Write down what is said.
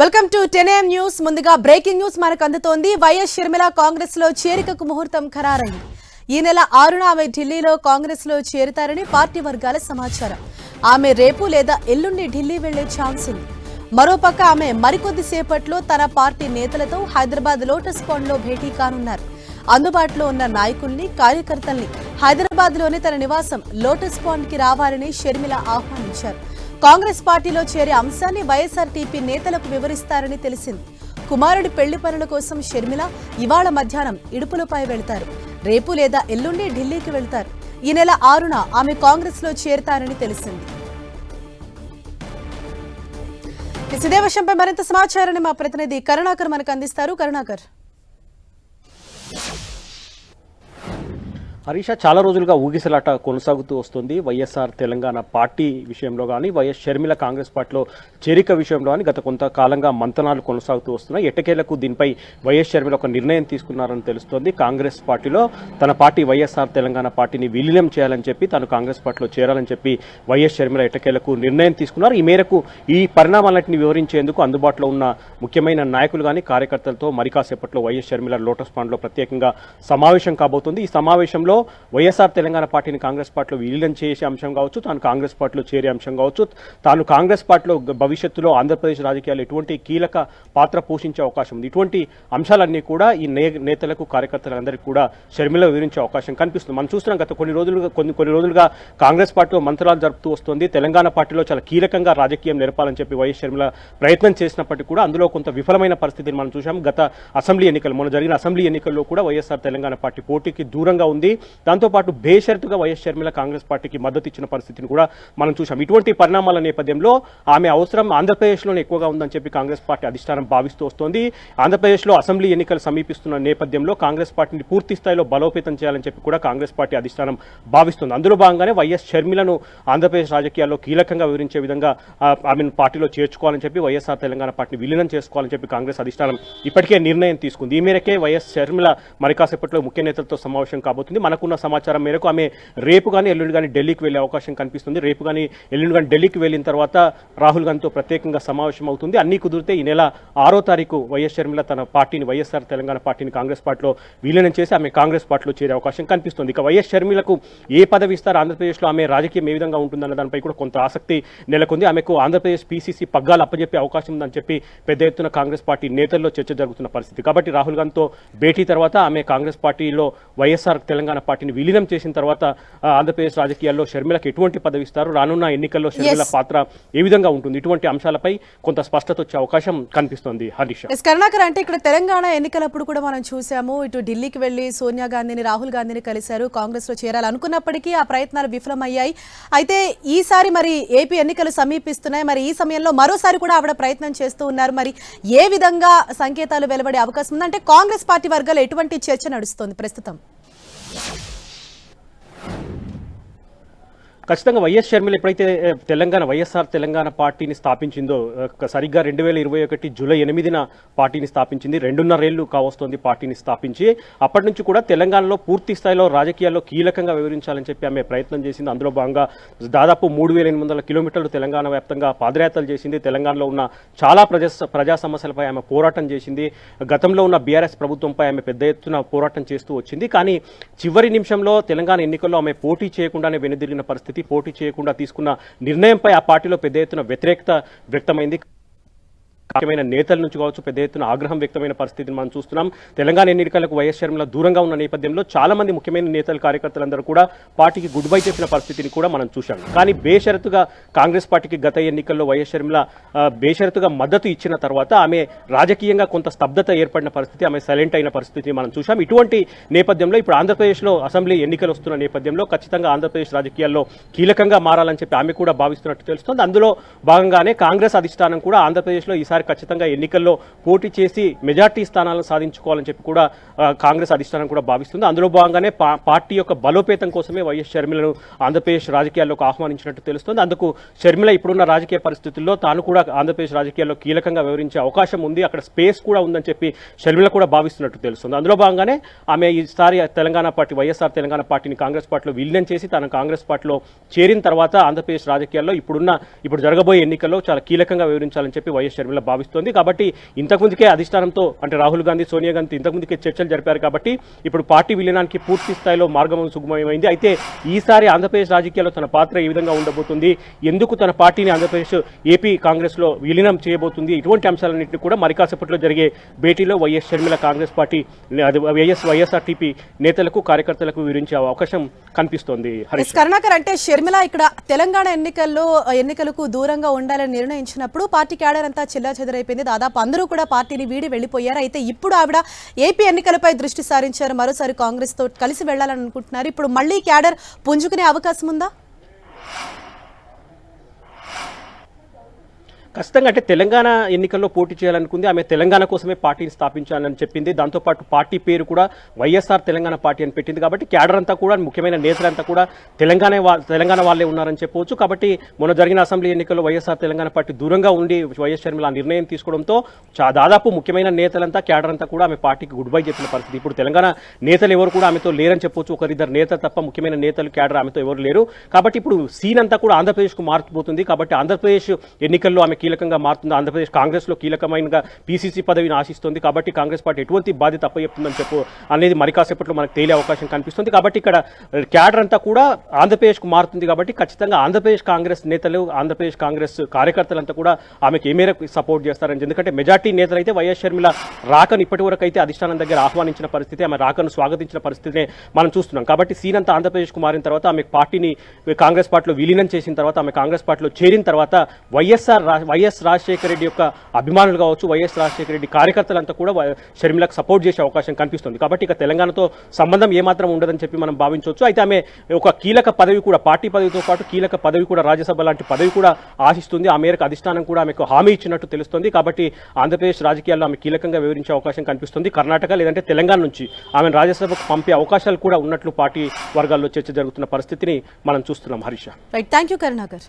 Welcome to ten AM news. ముందుగా breaking news మనకు అందుతోంది. వైఎస్ షర్మిల కాంగ్రెస్లో చేరికకు ముహూర్తం ఖరారైంది. ఈ నెల ఆరున ఆమె ఢిల్లీలో కాంగ్రెస్లో చేరుతారని పార్టీ వర్గాల సమాచారం. ఆమె రేపు లేదా ఎల్లుండి ఢిల్లీ వెళ్ళే ఛాన్స్ ఉంది. మరోపక్క ఆమె మరికొద్ది సేపట్లో తన పార్టీ నేతలతో హైదరాబాద్ లోటస్ పాండ్లో భేటీ కానున్నారు. అందుబాటులో ఉన్న నాయకుల్ని కార్యకర్తల్ని హైదరాబాద్లోని తన నివాసం లోటస్ పాండ్కి రావాలని షర్మిల ఆహ్వానించారు. కాంగ్రెస్ పార్టీలో చేరే అంశాన్ని వైఎస్ఆర్టీపీ నేతలకు వివరిస్తారని తెలిసింది. కుమారుడి పెళ్ళి పనుల కోసం షర్మిల ఇవాళ మధ్యాహ్నం ఇడుపులపై వెళ్తారు. రేపు లేదా ఎల్లుండి ఢిల్లీకి వెళ్తారు. ఈ నెల ఆరున ఆమె కాంగ్రెస్లో చేరతారని తెలిసింది. ఇదే విషయంపై మరింత సమాచారాన్ని మా ప్రతినిధి కరుణాకర్ మనకు అందిస్తారు. కరుణాకర్. హరీష చాలా రోజులుగా ఊగిసలాట కొనసాగుతూ వస్తుంది. వైఎస్ఆర్ తెలంగాణ పార్టీ విషయంలో కానీ వైఎస్ షర్మిల కాంగ్రెస్ పార్టీలో చేరిక విషయంలో కానీ గత కొంతకాలంగా మంతనాలు కొనసాగుతూ వస్తున్నాయి. ఎట్టకేలకు దీనిపై వైఎస్ షర్మిల ఒక నిర్ణయం తీసుకున్నారని తెలుస్తోంది. కాంగ్రెస్ పార్టీలో తన పార్టీ వైఎస్ఆర్ తెలంగాణ పార్టీని విలీనం చేయాలని చెప్పి తాను కాంగ్రెస్ పార్టీలో చేరాలని చెప్పి వైఎస్ షర్మిల ఎట్టకేలకు నిర్ణయం తీసుకున్నారు. ఈ మేరకు ఈ పరిణామాలన్నింటినీ వివరించేందుకు అందుబాటులో ఉన్న ముఖ్యమైన నాయకులు కానీ కార్యకర్తలతో మరికాసేపట్లో వైఎస్ షర్మిల లోటస్ పాండ్లో ప్రత్యేకంగా సమావేశం కాబోతుంది. ఈ సమావేశంలో వైఎస్ఆర్ తెలంగాణ పార్టీని కాంగ్రెస్ పార్టీలో విలీనం చేసే అంశం కావచ్చు తాను కాంగ్రెస్ పార్టీలో చేరే అంశం కావచ్చు తాను కాంగ్రెస్ పార్టీలో భవిష్యత్తులో ఆంధ్రప్రదేశ్ రాజకీయాలు ఎటువంటి కీలక పాత్ర పోషించే అవకాశం ఉంది. ఇటువంటి అంశాలన్నీ కూడా ఈ నే నేతలకు కార్యకర్తలందరికీ కూడా షర్మిల వివరించే అవకాశం కనిపిస్తుంది. మనం చూస్తున్నాం గత కొన్ని రోజులుగా కొన్ని కొన్ని రోజులుగా కాంగ్రెస్ పార్టీలో మంత్రాలు జరుపుతూ వస్తుంది. తెలంగాణ పార్టీలో చాలా కీలకంగా రాజకీయం నేర్పాలని చెప్పి వైఎస్ షర్మిల ప్రయత్నం చేసినప్పటికీ కూడా అందులో కొంత విఫలమైన పరిస్థితిని మనం చూసాం గత అసెంబ్లీ ఎన్నికలు మొన్న జరిగిన అసెంబ్లీ ఎన్నికల్లో కూడా వైఎస్ఆర్ తెలంగాణ పార్టీ పోటీకి దూరంగా ఉంది. దాంతోపాటు బేషరతుగా వైఎస్ షర్మిల కాంగ్రెస్ పార్టీకి మద్దతు ఇచ్చిన పరిస్థితిని కూడా మనం చూసాం ఇటువంటి పరిణామాల నేపథ్యంలో ఆమె అవసరం ఆంధ్రప్రదేశ్లోనే ఎక్కువగా ఉందని చెప్పి కాంగ్రెస్ పార్టీ అధిష్టానం భావిస్తూ వస్తోంది. ఆంధ్రప్రదేశ్లో అసెంబ్లీ ఎన్నికలు సమీపిస్తున్న నేపథ్యంలో కాంగ్రెస్ పార్టీని పూర్తి స్థాయిలో బలోపేతం చేయాలని చెప్పి కూడా కాంగ్రెస్ పార్టీ అధిష్టానం భావిస్తుంది. అందులో భాగంగానే వైఎస్ షర్మిలను ఆంధ్రప్రదేశ్ రాజకీయాల్లో కీలకంగా వివరించే విధంగా ఆమెను పార్టీలో చేర్చుకోవాలని చెప్పి వైఎస్ఆర్ తెలంగాణ పార్టీని విలీనం చేసుకోవాలని చెప్పి కాంగ్రెస్ అధిష్టానం ఇప్పటికే నిర్ణయం తీసుకుంది. ఈ మేరకే వైఎస్ షర్మిల మరి కాసేపట్లో ముఖ్య నేతలతో సమావేశం కాబోతుంది. మనకున్న సమాచారం మేరకు ఆమె రేపు కానీ ఎల్లుండి కానీ ఢిల్లీకి వెళ్ళే అవకాశం కనిపిస్తుంది. రేపు కానీ ఎల్లుండి కానీ ఢిల్లీకి వెళ్ళిన తర్వాత రాహుల్ గాంధీతో ప్రత్యేకంగా సమావేశం అవుతుంది అన్ని కుదిరితే ఈ నెల ఆరో తారీఖు వైఎస్ షర్మిల తన పార్టీని వైఎస్ఆర్ తెలంగాణ పార్టీని కాంగ్రెస్ పార్టీలో విలీనం చేసి ఆమె కాంగ్రెస్ పార్టీలో చేరే అవకాశం కనిపిస్తుంది. ఇక వైఎస్ షర్మిలకు ఏ పదవి ఇస్తారు? ఆంధ్రప్రదేశ్లో ఆమె రాజకీయం ఏ విధంగా ఉంటుందన్న దానిపై కూడా కొంత ఆసక్తి నెలకొంది. ఆమెకు ఆంధ్రప్రదేశ్ పీసీసీ పగ్గాలు అప్పజెప్పే అవకాశం ఉందని చెప్పి పెద్ద ఎత్తున కాంగ్రెస్ పార్టీ నేతల్లో చర్చ జరుగుతున్న పరిస్థితి. కాబట్టి రాహుల్ గాంధీతో భేటీ తర్వాత ఆమె కాంగ్రెస్ పార్టీలో వైఎస్ఆర్ తెలంగాణ పార్టీని విలీనం చేసిన తర్వాత ఆంధ్రప్రదేశ్ రాజకీయాల్లో షర్మిలకు ఎటువంటి పదవి ఇస్తారు? రానున్న ఎన్నికల్లో షర్మిల. పాత్ర ఏ విధంగా ఉంటుంది? ఇటువంటి అంశాలపై కొంత స్పష్టత వచ్చే అవకాశం కనిపిస్తోంది హరీష్. కరుణాకర్ అంటే ఇక్కడ తెలంగాణ ఎన్నికలప్పుడు కూడా మనం చూసాము ఇటు ఢిల్లీకి వెళ్ళి సోనియా గాంధీని రాహుల్ గాంధీని కలిశారు కాంగ్రెస్లో చేరాలనుకున్నప్పటికీ ఆ ప్రయత్నాలు విఫలమయ్యాయి. అయితే ఈసారి మరి ఏపీ ఎన్నికలు సమీపిస్తున్నాయి. మరి ఈ సమయంలో మరోసారి కూడా ఆవిడ ప్రయత్నం చేస్తూ ఉన్నారు. మరి ఏ విధంగా సంకేతాలు వెలువడే అవకాశం ఉంది? అంటే కాంగ్రెస్ పార్టీ వర్గాలు ఎటువంటి చర్చ నడుస్తోంది ప్రస్తుతం? Yeah. ఖచ్చితంగా వైఎస్ షర్మిల ఎప్పుడైతే తెలంగాణ వైఎస్ఆర్ తెలంగాణ పార్టీని స్థాపించిందో సరిగ్గా రెండు వేల ఇరవై ఒకటి జూలై ఎనిమిదిన పార్టీని స్థాపించింది రెండున్నరేళ్ళు కావస్తోంది పార్టీని స్థాపించి. అప్పటి నుంచి కూడా తెలంగాణలో పూర్తి స్థాయిలో రాజకీయాల్లో కీలకంగా వివరించాలని చెప్పి ఆమె ప్రయత్నం చేసింది. అందులో భాగంగా దాదాపు మూడు వేల ఎనిమిది వందల కిలోమీటర్లు తెలంగాణ వ్యాప్తంగా పాదయాత్రలు చేసింది. తెలంగాణలో ఉన్న చాలా ప్రజా ప్రజా సమస్యలపై ఆమె పోరాటం చేసింది. గతంలో ఉన్న బీఆర్ఎస్ ప్రభుత్వంపై ఆమె పెద్ద ఎత్తున పోరాటం చేస్తూ వచ్చింది. కానీ చివరి నిమిషంలో తెలంగాణ ఎన్నికల్లో ఆమె పోటీ చేయకుండానే వెనుదిరిగిన పరిస్థితి పోటీ చేయకుండా తీసుకున్న నిర్ణయంపై ఆ పార్టీలో పెద్ద ఎత్తున వ్యతిరేకత వ్యక్తమైంది. ముఖ్యమైన నేతల నుంచి కావచ్చు పెద్ద ఎత్తున ఆగ్రహం వ్యక్తమైన పరిస్థితిని మనం చూస్తున్నాం. తెలంగాణ ఎన్నికలకు వైఎస్ షర్మిల దూరంగా ఉన్న నేపథ్యంలో చాలా మంది ముఖ్యమైన నేతలు కార్యకర్తలందరూ కూడా పార్టీకి గుడ్ బై చెప్పిన పరిస్థితిని కూడా మనం చూశాం. కానీ బేషరతుగా కాంగ్రెస్ పార్టీకి గత ఎన్నికల్లో వైఎస్ షర్మిల బేషరతుగా మద్దతు ఇచ్చిన తర్వాత ఆమె రాజకీయంగా కొంత స్తబ్దత ఏర్పడిన పరిస్థితి ఆమె సైలెంట్ అయిన పరిస్థితిని మనం చూశాం. ఇటువంటి నేపథ్యంలో ఇప్పుడు ఆంధ్రప్రదేశ్లో అసెంబ్లీ ఎన్నికలు వస్తున్న నేపథ్యంలో ఖచ్చితంగా ఆంధ్రప్రదేశ్ రాజకీయాల్లో కీలకంగా మారాలని చెప్పి ఆమె కూడా భావిస్తున్నట్టు తెలుస్తోంది. అందులో భాగంగానే కాంగ్రెస్ అధిష్టానం కూడా ఆంధ్రప్రదేశ్లో ఈసారి ఖచ్చితంగా ఎన్నికల్లో పోటీ చేసి మెజార్టీ స్థానాలను సాధించుకోవాలని చెప్పి కూడా కాంగ్రెస్ అధిష్టానం కూడా భావిస్తుంది. అందులో భాగంగానే పా- పార్టీ యొక్క బలోపేతం కోసమే వైఎస్ షర్మిలను ఆంధ్రప్రదేశ్ రాజకీయాల్లోకి ఆహ్వానించినట్టు తెలుస్తుంది. అందుకు షర్మిల ఇప్పుడున్న రాజకీయ పరిస్థితుల్లో తాను కూడా ఆంధ్రప్రదేశ్ రాజకీయాల్లో కీలకంగా వివరించే అవకాశం ఉంది. అక్కడ స్పేస్ కూడా ఉందని చెప్పి షర్మిల కూడా భావిస్తున్నట్టు తెలుస్తుంది. అందులో భాగంగానే ఆమె ఈసారి తెలంగాణ పార్టీ వైఎస్ఆర్ తెలంగాణ పార్టీని కాంగ్రెస్ పార్టీలో విలీనం చేసి తన కాంగ్రెస్ పార్టీలో చేరిన తర్వాత ఆంధ్రప్రదేశ్ రాజకీయాల్లో ఇప్పుడున్న ఇప్పుడు జరగబోయే ఎన్నికల్లో చాలా కీలకంగా వివరించాలని చెప్పి వైఎస్ షర్మిల పార్టీగా భావిస్తోంది. కాబట్టి ఇంతకుముందుకే అధిష్టానంతో అంటే రాహుల్ గాంధీ సోనియా గాంధీ ఇంతకుముందుకే చర్చలు జరిపారు కాబట్టి ఇప్పుడు పార్టీ విలీనానికి పూర్తి స్థాయిలో మార్గం సుగమమైంది. అయితే ఈసారి ఆంధ్రప్రదేశ్ రాజకీయాల్లో తన పాత్ర ఏ విధంగా ఉండబోతుంది? ఎందుకు తన పార్టీని ఆంధ్రప్రదేశ్ ఏపీ కాంగ్రెస్లో విలీనం చేయబోతుంది? ఇటువంటి అంశాలన్నింటినీ కూడా మరికాసేపట్లో జరిగే భేటీలో YS Sharmila Congress party YS YSRTP నేతలకు కార్యకర్తలకు వివరించే అవకాశం కనిపిస్తోంది. కరుణాకర్ అంటే షర్మిల ఇక్కడ తెలంగాణ ఎన్నికల్లో ఎన్నికలకు దూరంగా ఉండాలని నిర్ణయించినప్పుడు పార్టీ క్యాడర్ అంతా చిల్ల చెదరైపోయింది. దాదాపు అందరూ కూడా పార్టీని వీడి వెళ్ళిపోయారు. అయితే ఇప్పుడు ఆవిడ ఏపీ ఎన్నికలపై దృష్టి సారించారు. మరోసారి కాంగ్రెస్తో కలిసి వెళ్ళాలని అనుకుంటున్నారు ఇప్పుడు మళ్ళీ క్యాడర్ పుంజుకునే అవకాశం ఉందా? ఖచ్చితంగా అంటే తెలంగాణ ఎన్నికల్లో పోటీ చేయాలనుకుంది. ఆమె తెలంగాణ కోసమే పార్టీని స్థాపించాలని చెప్పింది. దాంతోపాటు పార్టీ పేరు కూడా వైఎస్ఆర్ తెలంగాణ పార్టీ అని పెట్టింది కాబట్టి క్యాడర్ అంతా కూడా ముఖ్యమైన నేతలంతా కూడా తెలంగాణ తెలంగాణ వాళ్ళే ఉన్నారని చెప్పవచ్చు. కాబట్టి మొన్న జరిగిన అసెంబ్లీ ఎన్నికల్లో వైఎస్ఆర్ తెలంగాణ పార్టీ దూరంగా ఉండి వైఎస్ షర్మిల నిర్ణయం తీసుకోవడంతో దాదాపు ముఖ్యమైన నేతలంతా క్యాడర్ అంతా కూడా ఆమె పార్టీకి గుడ్ బై చెప్పిన పరిస్థితి. ఇప్పుడు తెలంగాణ నేతలు ఎవరు కూడా ఆమెతో లేరని చెప్పొచ్చు. ఒకరిద్దరు నేతలు తప్ప ముఖ్యమైన నేతలు క్యాడర్ ఆమెతో ఎవరు లేరు. కాబట్టి ఇప్పుడు సీన్ అంతా కూడా ఆంధ్రప్రదేశ్కు మారిపోతుంది. కాబట్టి ఆంధ్రప్రదేశ్ ఎన్నికల్లో ఆమె కీలకంగా మారుతుంది? ఆంధ్రప్రదేశ్ కాంగ్రెస్లో కీలకమైన పీసీసీ పదవిని ఆశిస్తుంది కాబట్టి కాంగ్రెస్ పార్టీ ఎటువంటి బాధ్యత అప్పచెప్తుందని చెప్పు అనేది మరి కాసేపట్లో మనకు తేలే అవకాశం కనిపిస్తుంది. కాబట్టి ఇక్కడ క్యాడర్ అంతా కూడా ఆంధ్రప్రదేశ్కు మారుతుంది కాబట్టి ఖచ్చితంగా ఆంధ్రప్రదేశ్ కాంగ్రెస్ నేతలు ఆంధ్రప్రదేశ్ కాంగ్రెస్ కార్యకర్తలంతా కూడా ఆమెకు ఏ మేరకు సపోర్ట్ చేస్తారని ఎందుకంటే మెజార్టీ నేతలు అయితే వైఎస్ షర్మిల రాకను ఇప్పటి వరకు అయితే అధిష్టానం దగ్గర ఆహ్వానించిన పరిస్థితి ఆమె రాకను స్వాగతించిన పరిస్థితిని మనం చూస్తున్నాం. కాబట్టి సీన్ అంతా ఆంధ్రప్రదేశ్కు మారిన తర్వాత ఆమె పార్టీని కాంగ్రెస్ పార్టీలో విలీనం చేసిన తర్వాత ఆమె కాంగ్రెస్ పార్టీలో చేరిన తర్వాత వైఎస్ఆర్ వైఎస్ రాజశేఖర రెడ్డి యొక్క అభిమానులు కావచ్చు వైఎస్ రాజశేఖర రెడ్డి కార్యకర్తలంతా కూడా షర్మిలకు సపోర్ట్ చేసే అవకాశం కనిపిస్తుంది. కాబట్టి ఇక తెలంగాణతో సంబంధం ఏమాత్రం ఉండదని చెప్పి మనం భావించవచ్చు. అయితే ఆమె ఒక కీలక పదవి కూడా పార్టీ పదవితో పాటు కీలక పదవి కూడా రాజ్యసభ లాంటి పదవి కూడా ఆశిస్తుంది. ఆ మేరకు అధిష్టానం కూడా ఆమెకు హామీ ఇచ్చినట్టు తెలుస్తుంది. కాబట్టి ఆంధ్రప్రదేశ్ రాజకీయాల్లో ఆమె కీలకంగా వివరించే అవకాశం కనిపిస్తుంది. కర్ణాటక లేదంటే తెలంగాణ నుంచి ఆమెను రాజ్యసభకు పంపే అవకాశాలు కూడా ఉన్నట్లు పార్టీ వర్గాల్లో చర్చ జరుగుతున్న పరిస్థితిని మనం చూస్తున్నాం. Harish right thank you Karunakar.